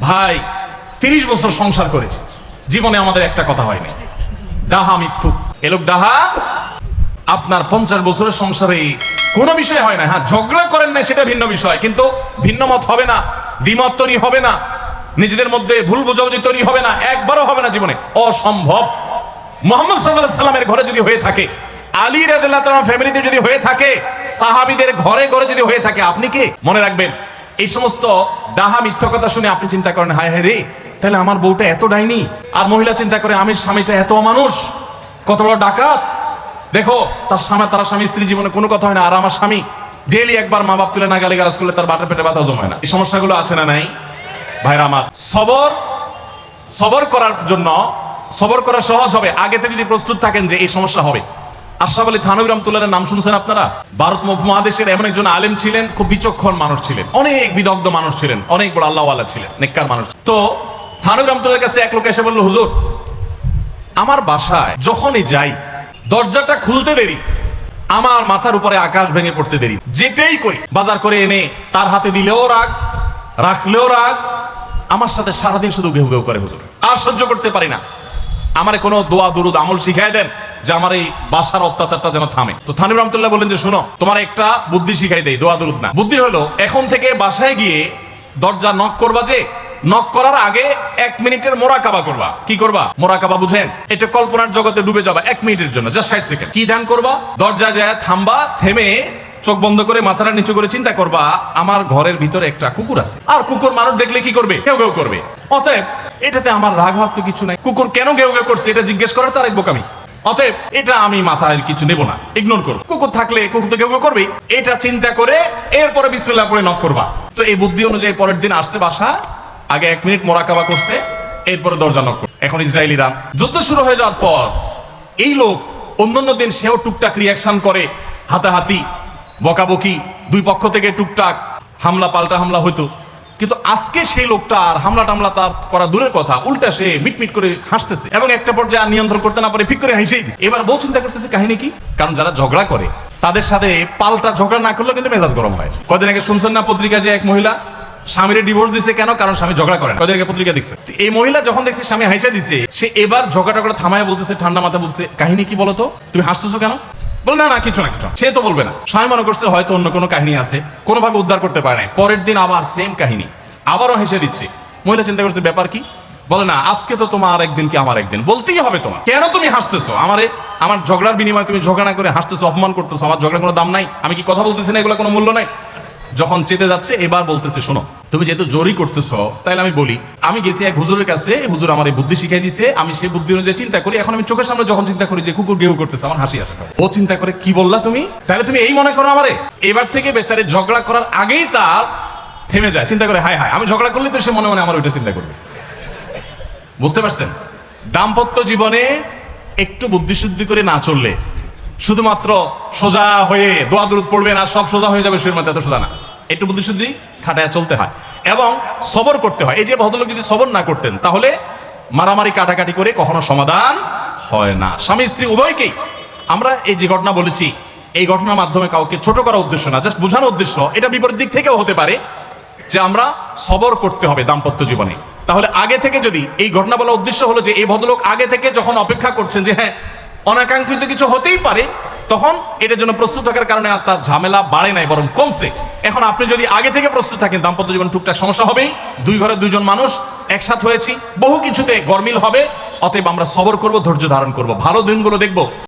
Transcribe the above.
ভাই তিরিশ বছর সংসার করেছি। জীবনে আমাদের একটা কথা হয়নি। ডাহা মিথ্যু। এলোক ডাহা? আপনার পঞ্চাশ বছরের সংসারে কোনো বিষয় হয় না। হ্যাঁ ঝগড়া করেন না সেটা ভিন্ন বিষয়। কিন্তু ভিন্ন মত হবে না দ্বিমত তৈরি হবে না নিজেদের মধ্যে ভুল বোঝাবুঝি তৈরি হবে না একবারও হবে না জীবনে। অসম্ভব। মোহাম্মদ সাল্লাহ সাল্লামের ঘরে যদি হয়ে থাকে আলী রাদিল্লাহ ফ্যামিলিতে যদি হয়ে থাকে সাহাবিদের ঘরে ঘরে যদি হয়ে থাকে আপনি কি? মনে রাখবেন এই সমস্ত ডাহা মিথ্যা কথা শুনে আপনি চিন্তা করেন, হায় হায় রে, তাহলে আমার বউটা এত ডাইনি? আর মহিলা চিন্তা করে আমি স্বামীটা এত মানুষ কত বড় ডাকাত? দেখো, তার স্বামী তার স্বামী স্ত্রী জীবনে কোনো কথা হয় না, আর আমার স্বামী ডেলি একবার মা বাপ তুলে না গালি গালাজ করলে তার বাটা পেটে ব্যথা হজম হয় না। এই সমস্যাগুলো আছে না নাই? ভাইরা আমার, সবর সবর করার জন্য, সবর করা সহজ হবে। আগে থেকে যদি প্রস্তুত থাকেন যে এই সমস্যা হবে। আশরাফ আলী থানবী রহমতুল্লাহের নাম শুনছেন আপনারা? ভারত মহাদেশের এমন একজন আলেম ছিলেন, খুব বিচক্ষণ মানুষ ছিলেন। অনেক বিদগ্ধ মানুষ ছিলেন, অনেক বড় আল্লাহওয়ালা ছিলেন, নেককার মানুষ। তো থানবী রহমতুল্লাহের কাছে এক লোক এসে বলল, হুজুর, আমার বাসায় যখনই যাই, দরজাটা খুলতে দেরি। আমার মাথার উপরে আকাশ ভেঙে পড়তে দেরি। যেটাই করি, বাজার করে এনে তার হাতে দিলেও রাগ, রাখলেও রাগ। আমার সাথে সারাদিন শুধু ঘেউ ঘেউ করে, হুজুর। আর সহ্য করতে পারি না। আমারে কোনো দোয়া, দুরুদ, আমল শিখাই দেন। যে আমার এই বাসার অত্যাচারটা যেন থামে। তো থানিব রহমতুল্লাহ বললেন যে, শুনো, তোমার একটা বুদ্ধি শিখাই দেয় দোয়া দুরুদ না। বুদ্ধি হলো, এখন থেকে বাসায় গিয়ে দরজা নক করবা যে নক করার আগে এক মিনিটের মোরাকাবা করবা। কি করবা? মোরাকাবা বুঝেন? এটা কল্পনার জগতে ডুবে যাবা এক মিনিটের জন্য জাস্ট ষাট সেকেন্ড কি ধ্যান করবা? দরজা যায়, থামবা, থেমে চোখ বন্ধ করে মাথাটা নিচু করে চিন্তা করবা, আমার ঘরের ভিতরে একটা কুকুর আছে। আর কুকুর মানুষ দেখলে কি করবে? কেউ কেউ করবে। অতএব, এটাতে আমার রাগ ভাব তো কিছু নাই। কুকুর কেন কেউ কেউ করছে, এটা জিজ্ঞেস করার তার এক বোকামি। অতএব এটা আমি মাথায় কিছু নেব না। ইগনোর করব কুকুর থাকলে কুকুর তো কেউ করবে এটা চিন্তা করে এরপরে বিসমিল্লাহ করে নক করবা। তো এই বুদ্ধি অনুযায়ী পরের দিন আসছে বাসা আগে এক মিনিট মোরাকাবা করছে, এরপরে দরজা নক করছে। এখন ইসরায়েলিরা যুদ্ধ শুরু হয়ে যাওয়ার পর এই লোক অন্যান্য দিন সেও টুকটাক রিয়াকশন করে, হাতাহাতি, বকাবকি, দুই পক্ষ থেকে টুকটাক হামলা, পাল্টা হামলা হইতো। কিন্তু আজকে সেই লোকটা আর হামলা টামলা তার করা দূরের কথা, উল্টা সে মিটমিট করে হাসতেছে এবং একটা পর্যায়ে নিয়ন্ত্রণ করতে না পারে, ফিক করে হাসেই দিচ্ছে এবার বউ চিন্তা করতেছে কাহিনী কি? কারণ যারা ঝগড়া করে, তাদের সাথে পাল্টা ঝগড়া না করলেও কিন্তু মেজাজ গরম হয়। কদিন আগে শুনছেন না পত্রিকা যে এক মহিলা স্বামীর ডিভোর্স দিছে কেন? কারণ স্বামী ঝগড়া করে না। কদিন পত্রিকা দেখছে। এই মহিলা যখন দেখছে, স্বামী হাসে দিছে, সে এবার ঝগড়া টগড়া থামায় বলতেছে, ঠান্ডা মাথা বলছে কাহিনী কি বলতো? তুমি হাসতেছো কেন? বল, না না, কিছু না, কিছু সে তো বলবে না। স্বামী মনে করছে, হয়তো অন্য কোনো কাহিনী আছে। কোনোভাবে উদ্ধার করতে পারে না পরের দিন আবার সেম কাহিনী। আবারও হেসে দিচ্ছে। মহিলা চিন্তা করছে, ব্যাপার কি? বলে, না, আজকে তো তোমার একদিন কি আমার একদিন? বলতেই হবে তোমার। কেন তুমি হাসতেছো? আমারে, আমার ঝগড়ার বিনিময়ে তুমি ঝগড়া করে হাসতেছো, অপমান করতেছো, আমার ঝগড়া কোনো দাম নাই। আমি কি কথা বলতেছি না? এগুলো কোনো মূল্য নাই? যখন চেতে যাচ্ছে, এবার বলতেছে, শোনো, তুমি যেহেতু জোরই করতেছো, তাইলে আমি বলি, আমি গেছি এক হুজুরের কাছে, হুজুর আমার এই বুদ্ধি শিখাই দিছে, আমি সেই বুদ্ধি অনুযায়ী চিন্তা করি, এখন আমি চোখের সামনে যখন চিন্তা করি যে কুকুর গেউ করতেছে, আমার হাসি আসে। ও চিন্তা করে, কি বললা তুমি? তাহলে তুমি এই মনে করো আমারে? এবার থেকে বেচারে ঝগড়া করার আগেই তার থেমে যায়, চিন্তা করে, হায় হায়, আমি ঝগড়া করলে তো সে মনে মনে আমার ওইটা চিন্তা করবে। বুঝতে পারছেন? দাম্পত্য জীবনে একটু বুদ্ধিশুদ্ধি করে না চললে শুধুমাত্র সোজা হয়ে দোয়া দূর পড়বে না সব সোজা হয়ে যাবে শুয়ের মধ্যে এত সোজা না। একটু বুদ্ধিশুদ্ধি খাটায় চলতে হয়। এবং সবর করতে হয়। এই যে ভদ্রলোক যদি সবর না করতেন, তাহলে মারামারি কাটাকাটি করে কখনো সমাধান হয় না। স্বামী, স্ত্রী উভয়কেই আমরা এই যে ঘটনা বলেছি, এই ঘটনার মাধ্যমে কাউকে ছোট করার উদ্দেশ্য না জাস্ট বোঝানোর উদ্দেশ্য, এটা বিপরীত দিক থেকেও হতে পারে যে আমরা সবর করতে হবে দাম্পত্য জীবনে। তাহলে আগে থেকে যদি এই ঘটনা বলার উদ্দেশ্য হলো যে এই ভদ্রলোক আগে থেকে যখন অপেক্ষা করছেন যে হ্যাঁ অনাকাঙ্ক্ষিত কিছু হতেই পারে, তখন এটার জন্য প্রস্তুত থাকার কারণে আর তার ঝামেলা বাড়ে নাই, বরং কমছে। এখন আপনি যদি আগে থেকে প্রস্তুত থাকেন, দাম্পত্য জীবন টুকটাক সমস্যা হবেই। দুই ঘরে দুইজন মানুষ, একসাথ হয়েছি। বহু কিছুতে গরমিল হবে, অতএব আমরা সবর করব, ধৈর্য ধারণ করব। ভালো দিনগুলো দেখব।